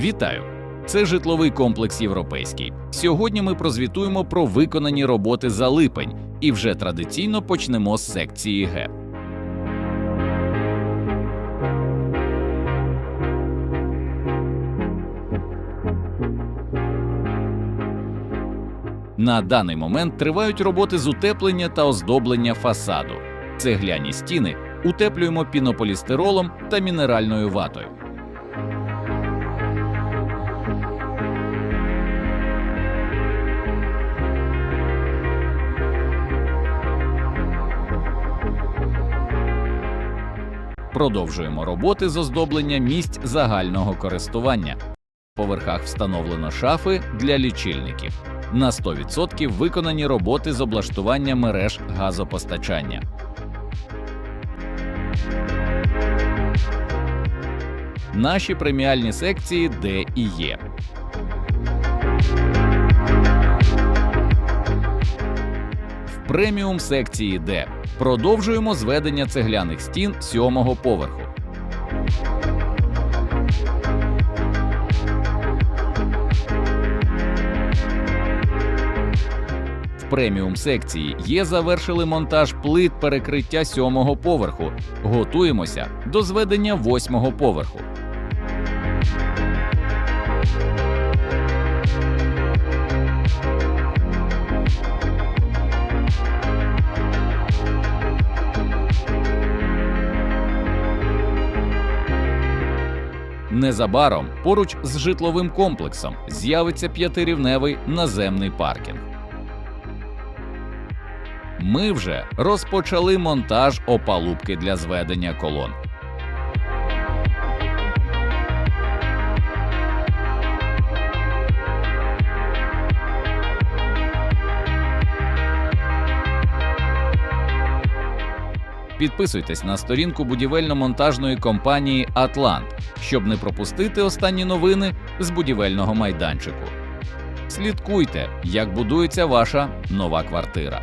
Вітаю! Це житловий комплекс європейський. Сьогодні ми прозвітуємо про виконані роботи за липень і вже традиційно почнемо з секції Г. На даний момент тривають роботи з утеплення та оздоблення фасаду. Цегляні стіни утеплюємо пінополістиролом та мінеральною ватою. Продовжуємо роботи з оздоблення місць загального користування. В поверхах встановлено шафи для лічильників. На 100% виконані роботи з облаштування мереж газопостачання. Наші преміальні секції Д і Є. преміум секції Д продовжуємо зведення цегляних стін сьомого поверху. Преміум секції є завершили монтаж плит перекриття сьомого поверху. Готуємося до зведення восьмого поверху. Незабаром поруч з житловим комплексом з'явиться п'ятирівневий наземний паркінг. Ми вже розпочали монтаж опалубки для зведення колон. Підписуйтесь на сторінку будівельно-монтажної компанії Атлант, щоб не пропустити останні новини з будівельного майданчику. Слідкуйте, як будується ваша нова квартира.